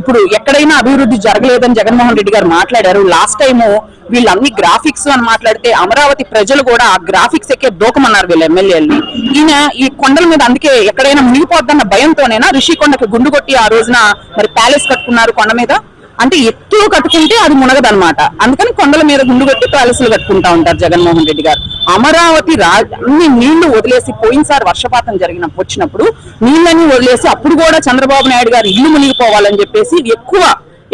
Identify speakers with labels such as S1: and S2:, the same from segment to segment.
S1: ఇప్పుడు ఎక్కడైనా అభివృద్ధి జరగలేదని జగన్మోహన్ రెడ్డి గారు మాట్లాడారు. లాస్ట్ టైము వీళ్ళన్ని గ్రాఫిక్స్ అని మాట్లాడితే అమరావతి ప్రజలు కూడా ఆ గ్రాఫిక్స్ ఎక్కే దూకమన్నారు వీళ్ళ ఎమ్మెల్యేలని. ఈయన ఈ కొండల మీద అందుకే ఎక్కడైనా మునిగిపోద్దన్న భయంతోనైనా రిషికొండకి గుండు కొట్టి ఆ రోజున మరి ప్యాలెస్ కట్టుకున్నారు కొండ మీద? అంటే ఎత్తు కట్టుకుంటే అది మునగదన్నమాట. అందుకని కొండల మీద గుండు కొట్టి ప్యాలెస్లు కట్టుకుంటా ఉంటారు జగన్మోహన్ రెడ్డి గారు. అమరావతి రాజ అన్ని నీళ్ళు వదిలేసి పోయినసారి వర్షపాతం జరిగిన వచ్చినప్పుడు నీళ్ళని వదిలేసి అప్పుడు కూడా చంద్రబాబు నాయుడు గారు ఇల్లు మునిగిపోవాలని చెప్పేసి ఎక్కువ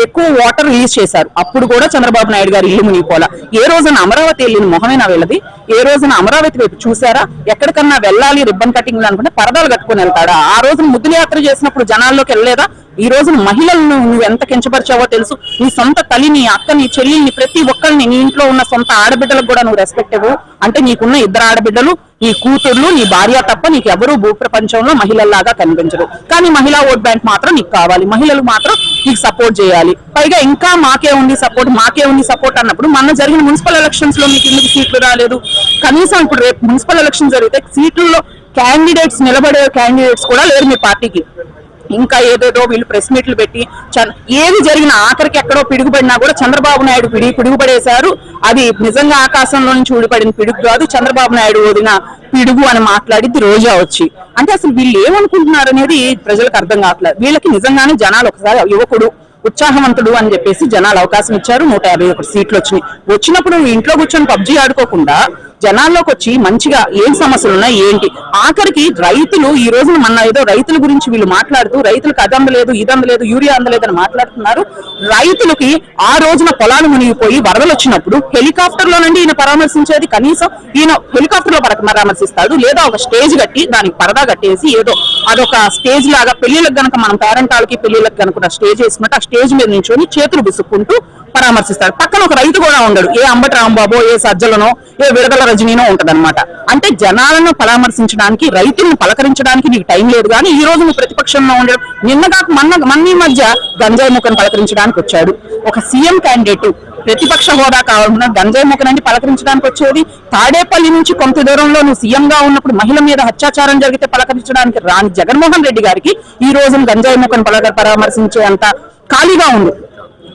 S1: ఎక్కువ వాటర్ రిలీజ్ చేశారు. అప్పుడు కూడా చంద్రబాబు నాయుడు గారు ఇల్లు మునిగిపోలా. ఏ రోజున అమరావతి వెళ్ళిన మొహమేనా వెళ్ళది ఏ రోజున అమరావతి వైపు చూసారా ఎక్కడికన్నా వెళ్ళాలి రిబ్బన్ కటింగ్ అనుకుంటే పరదాలు కట్టుకుని వెళ్తాడా? ఆ రోజున ముద్దుల యాత్ర చేసినప్పుడు జనాల్లోకి వెళ్ళలేదా? ఈ రోజున మహిళలను నువ్వు ఎంత కించపరిచావో తెలుసు. నీ సొంత తల్లిని అక్కని చెల్లిని ప్రతి ఒక్కరిని నీ ఇంట్లో ఉన్న సొంత ఆడబిడ్డలకు కూడా నువ్వు రెస్పెక్ట్ ఇవ్వు. అంటే నీకున్న ఇద్దరు ఆడబిడ్డలు నీ కూతుర్లు నీ భార్య తప్ప నీకు ఎవరు భూ ప్రపంచంలో మహిళల్లాగా కనిపించరు. కానీ మహిళా ఓట్ బ్యాంక్ మాత్రం నీకు కావాలి. మహిళలు మాత్రం నీకు సపోర్ట్ చేయాలి. పైగా ఇంకా మాకే ఉంది సపోర్ట్ మాకే ఉంది సపోర్ట్ అన్నప్పుడు మన జరిగిన మున్సిపల్ ఎలక్షన్స్లో మీకు ఎందుకు సీట్లు రాలేదు? కనీసం ఇప్పుడు రేపు మున్సిపల్ ఎలక్షన్ జరిగితే సీట్లలో క్యాండిడేట్స్ నిలబడే క్యాండిడేట్స్ కూడా లేరు మీ పార్టీకి. ఇంకా ఏదేదో వీళ్ళు ప్రెస్ మీట్లు పెట్టి ఏది జరిగిన ఆఖరికి ఎక్కడో పిడుగుపడినా కూడా చంద్రబాబు నాయుడు పిడి పిడుగుపడేశారు. అది నిజంగా ఆకాశంలో నుంచి ఊడిపడిన పిడుగు కాదు చంద్రబాబు నాయుడు వదిన పిడుగు అని మాట్లాడిద్ది రోజా వచ్చి. అంటే అసలు వీళ్ళు ఏమనుకుంటున్నారు అనేది ప్రజలకు అర్థం కావట్లేదు. వీళ్ళకి నిజంగానే జనాలు ఒకసారి యువకుడు ఉత్సాహవంతుడు అని చెప్పేసి జనాలు అవకాశం ఇచ్చారు. నూట యాభై ఒకటి సీట్లు వచ్చినాయి. వచ్చినప్పుడు ఇంట్లో కూర్చొని పబ్జీ ఆడుకోకుండా జనాల్లోకి వచ్చి మంచిగా ఏం సమస్యలు ఉన్నాయి ఏంటి? ఆఖరికి రైతులు ఈ రోజున మన ఏదో రైతుల గురించి వీళ్ళు మాట్లాడుతూ రైతులకు అది అందలేదు ఇది అందలేదు యూరియా అందలేదు అని మాట్లాడుతున్నారు. రైతులకి ఆ రోజున పొలాలు మునిగిపోయి వరదలు వచ్చినప్పుడు హెలికాప్టర్లో నుండి ఈయన పరామర్శించేది. కనీసం ఈయన హెలికాప్టర్లో పరామర్శిస్తాడు. లేదా ఒక స్టేజ్ కట్టి దానికి పరదా కట్టేసి ఏదో అదొక స్టేజ్ లాగా పెళ్ళిళ్ళకి గనక మనం పేరెంట్ వాళ్ళకి పెళ్ళిళ్ళకి కనుక స్టేజ్ వేసుకుంటే ఆ స్టేజ్ మీద నుంచొని చేతులు బిసుక్కుంటూ పరామర్శిస్తాడు పక్కన ఒక రైతు కూడా ఉండడు. ఏ అంబటి రాంబాబో ఏ సజ్జలనో ఏ విడదల రజనీనో ఉంటదన్నమాట. అంటే జనాలను పరామర్శించడానికి రైతులను పలకరించడానికి నీకు టైం లేదు. కానీ ఈ రోజు నువ్వు ప్రతిపక్షంలో ఉండడం. నిన్న కాక మన మొన్న మధ్య గంజాయి ముఖను పలకరించడానికి వచ్చాడు. ఒక సీఎం క్యాండిడేట్. ప్రతిపక్ష హోదా కావాలన్నా గంజాయి ముఖనాన్ని పలకరించడానికి వచ్చేది తాడేపల్లి నుంచి కొంత దూరంలో నువ్వు సీఎంగా ఉన్నప్పుడు మహిళ మీద అత్యాచారం జరిగితే పలకరించడానికి రాని జగన్మోహన్ రెడ్డి గారికి ఈ రోజున గంజాయి మొక్కను పలక పరామర్శించే అంత ఖాళీగా ఉంది.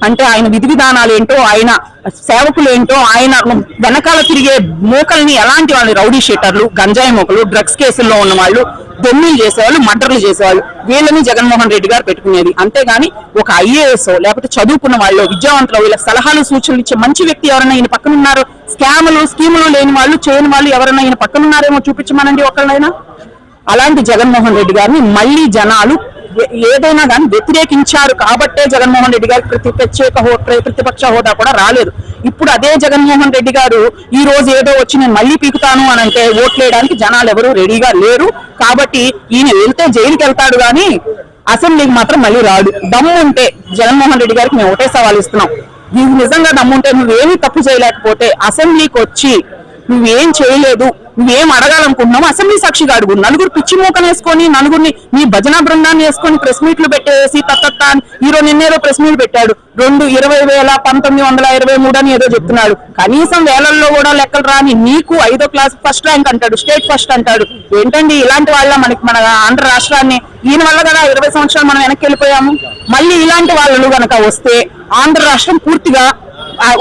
S1: అంటే ఆయన విధి విధానాలు ఏంటో ఆయన సేవకులు ఏంటో ఆయన వెనకాల తిరిగే మూకల్ని ఎలాంటి వాళ్ళు రౌడీ షీటర్లు గంజాయి మూకలు డ్రగ్స్ కేసుల్లో ఉన్న వాళ్ళు దొమ్మిలు చేసేవాళ్ళు మర్డర్లు చేసేవాళ్ళు. వీళ్ళని జగన్మోహన్ రెడ్డి గారు పెట్టుకునేది. అంతేగాని ఒక ఐఏఎస్ లేకపోతే చదువుకున్న వాళ్ళు విద్యావంతులు వీళ్ళ సలహాలు సూచనలు ఇచ్చే మంచి వ్యక్తి ఎవరైనా ఈయన పక్కన ఉన్నారు స్కాములు స్కీములు లేని వాళ్ళు చేయని వాళ్ళు ఎవరైనా ఈయన పక్కన ఉన్నారేమో చూపించమనండి ఒకళ్ళైనా అలాంటి జగన్మోహన్ రెడ్డి గారిని మళ్ళీ జనాలు ఏదైనా కానీ వ్యతిరేకించారు కాబట్టే జగన్మోహన్ రెడ్డి గారికి ప్రతి ప్రత్యేక ప్రతిపక్ష హోదా కూడా రాలేదు. ఇప్పుడు అదే జగన్మోహన్ రెడ్డి గారు ఈ రోజు ఏదో వచ్చి నేను మళ్ళీ పీకుతాను అని అంటే ఓట్లేయడానికి జనాలు ఎవరు రెడీగా లేరు. కాబట్టి ఈయన వెళ్తే జైలుకి వెళ్తాడు కానీ అసెంబ్లీకి మాత్రం మళ్ళీ రాడు. దమ్ము ఉంటే జగన్మోహన్ రెడ్డి గారికి మేము ఒకటే సవాల్ ఇస్తున్నాం. నీకు నిజంగా దమ్ముంటే నువ్వేమీ తప్పు చేయలేకపోతే అసెంబ్లీకి వచ్చి నువ్వేం చేయలేదు నువ్వేం అడగాలనుకుంటున్నావు అసెంబ్లీ సాక్షిగా అడుగు. నలుగురు పిచ్చి మూకను వేసుకొని నలుగురిని నీ భజన బృందాన్ని వేసుకొని ప్రెస్ మీట్లు పెట్టేసి తత్తత్త అని నిన్నేదో ప్రెస్ మీట్ పెట్టాడు. రెండు ఇరవై వేల పంతొమ్మిది వందల ఇరవై మూడు అని ఏదో చెప్తున్నాడు. కనీసం వేలల్లో కూడా లెక్కలు రాని నీకు ఐదో క్లాస్ ఫస్ట్ ర్యాంక్ అంటాడు స్టేట్ ఫస్ట్ అంటాడు. ఏంటండి ఇలాంటి వాళ్ళ మనకి మన ఆంధ్ర రాష్ట్రాన్ని ఈయన వల్ల కదా ఇరవై సంవత్సరాలు మనం వెనక్కి వెళ్ళిపోయాము? మళ్ళీ ఇలాంటి వాళ్ళు గనక వస్తే ఆంధ్ర రాష్ట్రం పూర్తిగా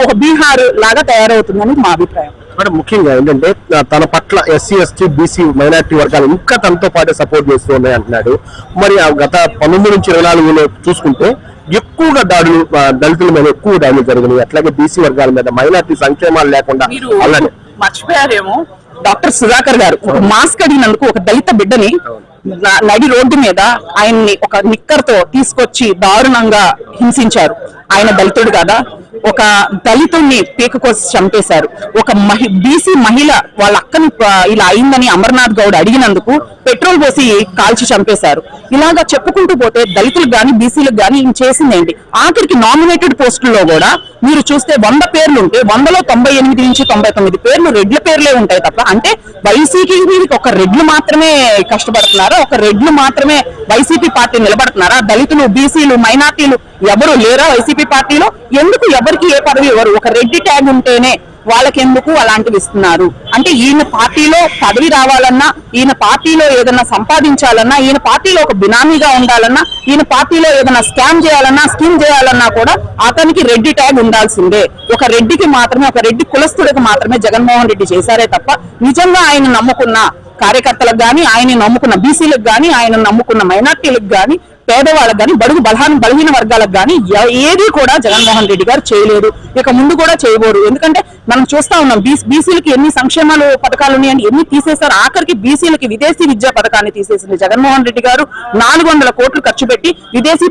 S1: ఒక బీహార్ లాగా తయారవుతుందని మా అభిప్రాయం.
S2: మేడం ముఖ్యంగా ఏంటంటే తన పట్ల ఎస్సీ ఎస్టీ బీసీ మైనార్టీ వర్గాలు ఇంకా తనతో పాటు సపోర్ట్ చేస్తూ ఉన్నాయి అంటున్నాడు మరి ఆ గత పంతొమ్మిది నుంచి ఇరవై నాలుగులో చూసుకుంటే ఎక్కువగా దాడులు దళితుల మీద ఎక్కువ దాడులు జరిగినాయి. అట్లాగే బీసీ వర్గాల మీద మైనార్టీ సంక్షేమాలు లేకుండా
S1: మీరు
S2: అలానే
S1: మర్చిపోయారేమో? డాక్టర్ సుధాకర్ గారు ఒక మాస్క్ అడిగినందుకు ఒక దళిత బిడ్డని నడి రోడ్డు మీద ఆయన్ని ఒక నిక్కర్తో తీసుకొచ్చి దారుణంగా హింసించారు. ఆయన దళితుడు కదా? ఒక దళితుడిని పీక కోసి చంపేశారు. ఒక మహి బీసీ మహిళ వాళ్ళ అక్కని ఇలా అయిందని అమర్నాథ్ గౌడ్ అడిగినందుకు పెట్రోల్ పోసి కాల్చి చంపేశారు. ఇలాగా చెప్పుకుంటూ పోతే దళితులకు కానీ బీసీలకు కానీ ఈయన చేసిందేంటి? ఆఖరికి నామినేటెడ్ పోస్టుల్లో కూడా మీరు చూస్తే వంద పేర్లు ఉంటే వందలో తొంభై ఎనిమిది నుంచి తొంభై తొమ్మిది పేర్లు రెడ్ల పేర్లే ఉంటాయి తప్ప అంటే వైసీపీ మీదకి ఒక రెడ్లు మాత్రమే కష్టపడుతున్నారా? ఒక రెడ్లు మాత్రమే వైసీపీ పార్టీ నిలబడుతున్నారా? దళితులు బీసీలు మైనార్టీలు ఎవరు లేరా వైసీపీ పార్టీలో? ఎందుకు ఎవరికి ఏ పదవి ఇవ్వరు? ఒక రెడ్డి ట్యాగ్ ఉంటేనే వాళ్ళకెందుకు అలాంటివి ఇస్తున్నారు? అంటే ఈయన పార్టీలో పదవి రావాలన్నా ఈయన పార్టీలో ఏదైనా సంపాదించాలన్నా ఈయన పార్టీలో ఒక బినామీగా ఉండాలన్నా ఈయన పార్టీలో ఏదైనా స్కామ్ చేయాలన్నా స్కీమ్ చేయాలన్నా కూడా అతనికి రెడ్డి ట్యాగ్ ఉండాల్సిందే. ఒక రెడ్డికి మాత్రమే ఒక రెడ్డి కులస్తుడికి మాత్రమే జగన్మోహన్ రెడ్డి చేశారే తప్ప నిజంగా ఆయన నమ్ముకున్న కార్యకర్తలకు గాని ఆయన నమ్ముకున్న బీసీలకు గాని ఆయన నమ్ముకున్న మైనార్టీలకు గాని పేదవాళ్ళకు కానీ బడుగు బలహాన బలహీన వర్గాలకు కానీ ఏది కూడా జగన్మోహన్ రెడ్డి గారు చేయలేదు. ఇక ముందు కూడా చేయబోరు. ఎందుకంటే మనం చూస్తా ఉన్నాం బీసీలకి ఎన్ని సంక్షేమాలు పథకాలు ఉన్నాయని ఎన్ని తీసేశారు. ఆఖరికి బీసీలకి విదేశీ విద్యా పథకాన్ని తీసేసింది జగన్మోహన్ రెడ్డి గారు. నాలుగు వందల కోట్లు ఖర్చు పెట్టి విదేశీ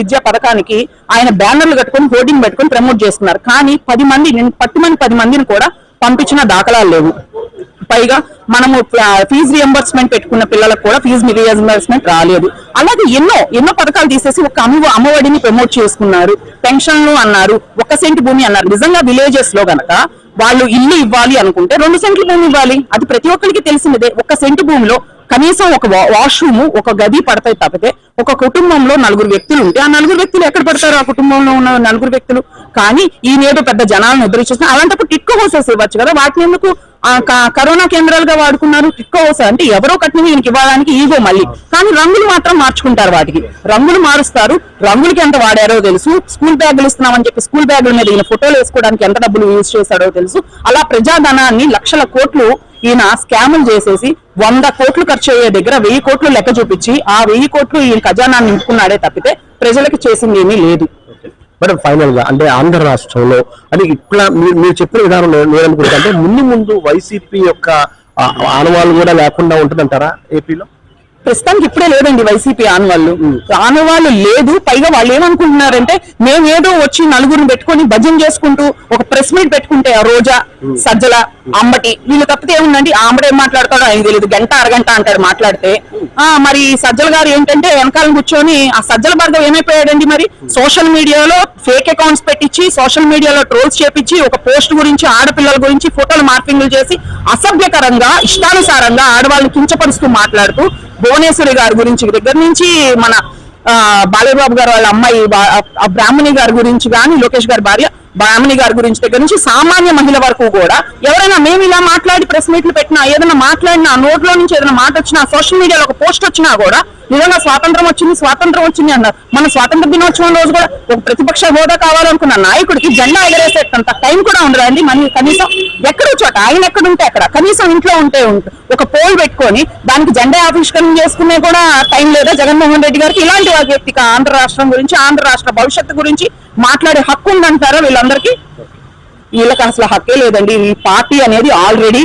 S1: విద్యా పథకానికి ఆయన బ్యానర్లు కట్టుకొని హోర్డింగ్ పెట్టుకొని ప్రమోట్ చేస్తున్నారు. కానీ పది మంది పట్టుమని పది మందిని కూడా పంపించిన దాఖలాలు లేవు. పైగా మనము ఫీజు రియంబర్స్మెంట్ పెట్టుకున్న పిల్లలకు కూడా ఫీజు రియంబర్స్మెంట్ రాలేదు. అలాగే ఎన్నో ఎన్నో పథకాలు తీసేసి ఒక అమ్మ అమ్మఒడిని ప్రమోట్ చేసుకున్నారు. పెన్షన్లు అన్నారు ఒక సెంట్ భూమి అన్నారు. నిజంగా విలేజెస్లో గనక వాళ్ళు ఇల్లు ఇవ్వాలి అనుకుంటే రెండు సెంట్ల భూమి ఇవ్వాలి. అది ప్రతి ఒక్కరికి తెలిసినదే. ఒక సెంటు భూమిలో కనీసం ఒక వాష్రూమ్ ఒక గది పడతాయి తప్పితే ఒక కుటుంబంలో నలుగురు వ్యక్తులు ఉంటే ఆ నలుగురు వ్యక్తులు ఎక్కడ పడతారు? ఆ కుటుంబంలో ఉన్న నలుగురు వ్యక్తులు కానీ ఈ నేడు పెద్ద జనాలను ఎదురు అలాంటప్పుడు టిక్కు హోసెస్ ఇవ్వచ్చు కదా? వాటిని ఎందుకు కరోనా కేంద్రాలుగా వాడుకున్నారు? టిక్కో హౌస్ అంటే ఎవరో కట్టినవి ఈయనకి ఇవ్వడానికి ఈగో మళ్ళీ. కానీ రంగులు మాత్రం మార్చుకుంటారు వాటికి. రంగులు మారుస్తారు. రంగులకి ఎంత వాడారో తెలుసు. స్కూల్ బ్యాగులు ఇస్తున్నామని చెప్పి స్కూల్ బ్యాగుల మీద ఈయన ఫోటోలు వేసుకోవడానికి ఎంత డబ్బులు యూజ్ చేశాడో తెలుసు. అలా ప్రజాధనాన్ని లక్షల కోట్లు ఈయన స్కాములు చేసేసి వంద కోట్లు ఖర్చు అయ్యే దగ్గర వెయ్యి కోట్లు లెక్క చూపించి ఆ వెయ్యి కోట్లు ఈయన ఖజానాన్ని నింపుకున్నాడే తప్పితే ప్రజలకు చేసింది ఏమీ లేదు.
S2: మరి ఫైనల్గా అంటే ఆంధ్ర రాష్ట్రంలో అని ఇట్లా మీరు మీరు చెప్పిన విధానం నేను నేను అనుకుంటా అంటే ముందు ముందు వైసీపీ యొక్క ఆనవాళ్ళు కూడా లేకుండా ఉంటుందంటారా ఏపీలో
S1: ప్రస్తుతానికి ఇప్పుడే లేదండి వైసీపీ ఆనవాళ్ళు. ఆనవాళ్ళు లేదు పైగా వాళ్ళు ఏమనుకుంటున్నారంటే మేమేదో వచ్చి నలుగురిని పెట్టుకొని భజన చేసుకుంటూ ఒక ప్రెస్ మీట్ పెట్టుకుంటే ఆ రోజా సజ్జల అంబటి వీళ్ళు తప్పితే ఏముందండి? ఆ అంబటి ఏం మాట్లాడతాడో ఆయన తెలియదు గంట అరగంట అంటాడు మాట్లాడితే. ఆ మరి సజ్జల గారు ఏంటంటే వెనకాల కూర్చొని ఆ సజ్జల భార్గవ్ ఏమైపోయాడండి మరి? సోషల్ మీడియాలో ఫేక్ అకౌంట్స్ పెట్టించి సోషల్ మీడియాలో ట్రోల్స్ చేపించి ఒక పోస్ట్ గురించి ఆడపిల్లల గురించి ఫోటోలు మార్పింగ్లు చేసి అసభ్యకరంగా ఇష్టానుసారంగా ఆడవాళ్ళని కించపరుస్తూ మాట్లాడుతూ భువనేశ్వరి గారి గురించి దగ్గర నుంచి మన బాలయ్యబాబు గారు వాళ్ళ అమ్మాయి బ్రాహ్మణి గారి గురించి కానీ లోకేష్ గారి భార్య బ్రాహ్మణి గారి గురించి దగ్గర నుంచి సామాన్య మహిళ వరకు కూడా ఎవరైనా మేము ఇలా మాట్లాడి ప్రెస్ మీట్లు పెట్టినా ఏదైనా మాట్లాడినా నోట్లో నుంచి ఏదైనా మాట వచ్చినా సోషల్ మీడియాలో ఒక పోస్ట్ వచ్చినా కూడా నిజంగా స్వాతంత్రం వచ్చింది స్వాతంత్రం వచ్చింది అన్నారు. మన స్వాతంత్ర దినోత్సవం రోజు కూడా ఒక ప్రతిపక్ష హోదా కావాలనుకున్న నాయకుడికి జెండా ఎగరేసేటంత టైం కూడా ఉండదండి. మన కనీసం ఎక్కడో చోట ఆయన ఎక్కడుంటే అక్కడ కనీసం ఇంట్లో ఉంటే ఉంటు ఒక పోల్ పెట్టుకొని దానికి జెండా ఆవిష్కరణ చేసుకునే కూడా టైం లేదా? జగన్మోహన్ రెడ్డి గారికి ఇలాంటి వారి వ్యక్తికి ఆంధ్ర రాష్ట్రం గురించి ఆంధ్ర రాష్ట్ర భవిష్యత్తు గురించి మాట్లాడే హక్కు ఉందంటారా వీళ్ళందరికీ? వీళ్ళకి అసలు హక్కే లేదండి. ఈ పార్టీ అనేది ఆల్రెడీ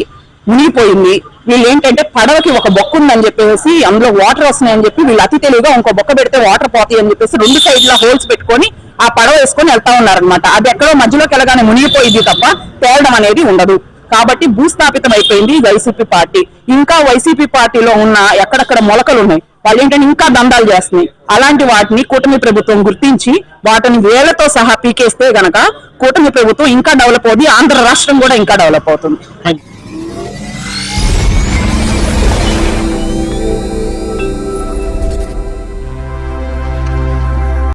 S1: మునిగిపోయింది. వీళ్ళు ఏంటంటే పడవకి ఒక బొక్క ఉందని చెప్పేసి అందులో వాటర్ వస్తున్నాయని చెప్పి వీళ్ళు అతి తెలివిగా ఇంకో బొక్క పెడితే వాటర్ పోతాయి అని చెప్పేసి రెండు సైడ్ల హోల్స్ పెట్టుకొని ఆ పడవ వేసుకొని వెళ్తా ఉన్నారనమాట అది ఎక్కడో మధ్యలోకి వెళ్ళగానే మునిగిపోయింది తప్ప తేలడం అనేది ఉండదు. కాబట్టి భూస్థాపితం అయిపోయింది వైసీపీ పార్టీ. ఇంకా వైసీపీ పార్టీలో ఉన్న ఎక్కడెక్కడ మొలకలు ఉన్నాయి? వాళ్ళు ఏంటంటే ఇంకా దందాలు చేస్తున్నాయి. అలాంటి వాటిని కూటమి ప్రభుత్వం గుర్తించి వాటిని వేలతో సహా పీకేస్తే గనక కూటమి ప్రభుత్వం ఇంకా డెవలప్ అవుతుంది ఆంధ్ర రాష్ట్రం కూడా ఇంకా డెవలప్ అవుతుంది.